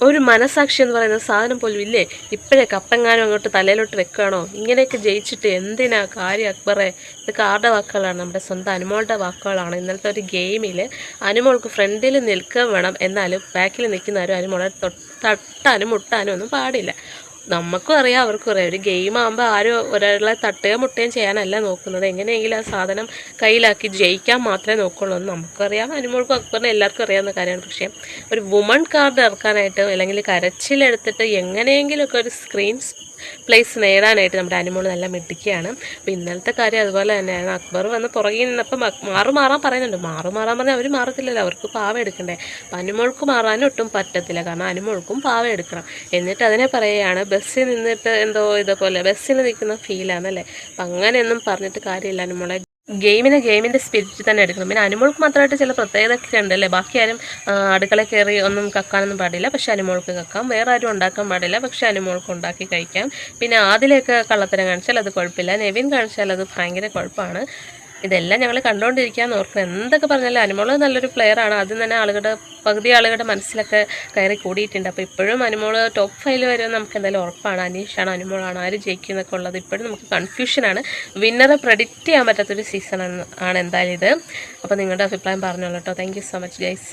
ഒരു മനസാക്ഷി എന്ന് പറയുന്ന സാധനം പോലും ഇല്ലേ? ഇപ്പോഴേ കപ്പങ്ങാനും അങ്ങോട്ട് തലയിലോട്ട് വെക്കുകയാണോ? ഇങ്ങനെയൊക്കെ ജയിച്ചിട്ട് എന്തിനാ കാര്യം അക്ബറെ? ഇതൊക്കെ ആരുടെ വാക്കുകളാണ്? നമ്മുടെ സ്വന്തം അനുമോളുടെ വാക്കുകളാണ്. ഇന്നലത്തെ ഒരു ഗെയിമിൽ അനുമോൾക്ക് ഫ്രണ്ടിൽ നിൽക്കാൻ വേണം. എന്നാലും ബാക്കിൽ നിൽക്കുന്നവരും അനുമോളെ തൊട്ട് തട്ടാനും മുട്ടാനും ഒന്നും പാടില്ല. നമുക്കും അറിയാം അവർക്കും അറിയാം. ഒരു ഗെയിം ആകുമ്പോൾ ആരും ഒരാളെ തട്ടുകയും മുട്ടുകയും ചെയ്യാനല്ല നോക്കുന്നത്. എങ്ങനെയെങ്കിലും ആ സാധനം കയ്യിലാക്കി ജയിക്കാൻ മാത്രമേ നോക്കുള്ളൂ എന്ന് നമുക്കറിയാം അനുമോൾക്കും അക്ബറിനും എല്ലാവർക്കും അറിയാവുന്ന കാര്യമാണ്. പക്ഷേ ഒരു വുമൺ കാർഡ് ഇറക്കാനായിട്ട് അല്ലെങ്കിൽ കരച്ചിലെടുത്തിട്ട് എങ്ങനെയെങ്കിലുമൊക്കെ ഒരു സ്ക്രീൻ പ്ലേസ് നേടാനായിട്ട് നമ്മുടെ അനുമോൾ നല്ല മിടുക്കിയാണ്. അപ്പോൾ ഇന്നലത്തെ കാര്യം അതുപോലെ തന്നെയാണ്. അക്ബർ വന്ന് പുറകിൽ നിന്നപ്പം മാറു മാറാൻ പറയുന്നുണ്ട്. മാറു മാറാൻ പറഞ്ഞാൽ അവർ മാറത്തില്ലല്ലോ. അവർക്ക് പാവ എടുക്കണ്ടേ. അപ്പം അനുമോൾക്ക് മാറാനും ഒട്ടും പറ്റത്തില്ല. കാരണം അനുമോൾക്കും പാവ എടുക്കണം. എന്നിട്ട് അതിനെ പറയുകയാണ് ബസ്സിൽ നിന്നിട്ട് എന്തോ ഇതേപോലെ ബസ്സിൽ നിൽക്കുന്ന ഫീലാണല്ലേ അപ്പം അങ്ങനെയൊന്നും പറഞ്ഞിട്ട് കാര്യമില്ല. അനുമോളെ ഗെയിമിനെ ഗെയിമിന്റെ സ്പിരിറ്റ് തന്നെ എടുക്കണം. പിന്നെ അനുമോൾക്ക് മാത്രമായിട്ട് ചില പ്രത്യേകതയൊക്കെ ഉണ്ടല്ലേ? ബാക്കി ആരും അടുക്കള കയറി ഒന്നും കക്കാനൊന്നും പാടില്ല. പക്ഷെ അനുമോൾക്ക് കക്കാം. വേറെ ആരും ഉണ്ടാക്കാൻ പാടില്ല. പക്ഷെ അനുമോൾക്ക് ഉണ്ടാക്കി കഴിക്കാം. പിന്നെ ആദ്യമൊക്കെ കള്ളത്തരം കാണിച്ചാൽ അത് കുഴപ്പമില്ല. നെവിൻ കാണിച്ചാൽ അത് ഭയങ്കര കുഴപ്പമാണ്. ഇതെല്ലാം ഞങ്ങൾ കണ്ടുകൊണ്ടിരിക്കാൻ ഓർക്കണം. എന്തൊക്കെ പറഞ്ഞാലും അനുമോൾ നല്ലൊരു പ്ലെയറാണ് ആദ്യം തന്നെ ആളുകളുടെ പകുതി ആളുകളുടെ മനസ്സിലൊക്കെ കയറി കൂടിയിട്ടുണ്ട്. അപ്പോൾ ഇപ്പോഴും അനുമോൾ ടോപ്പ് ഫൈവ് വരുമെന്ന് നമുക്ക് എന്തായാലും ഉറപ്പാണ്. അനീഷാണ് അനുമോളാണ്. ആര് ജയിക്കും എന്നൊക്കെ ഉള്ളത് ഇപ്പോഴും നമുക്ക് കൺഫ്യൂഷനാണ് വിന്നറെ പ്രഡിക്റ്റ് ചെയ്യാൻ പറ്റാത്തൊരു സീസൺ ആണ് എന്തായാലും ഇത്. അപ്പോൾ നിങ്ങളുടെ അഭിപ്രായം പറഞ്ഞോളൂ കേട്ടോ താങ്ക് സോ മച്ച് ഗൈസ്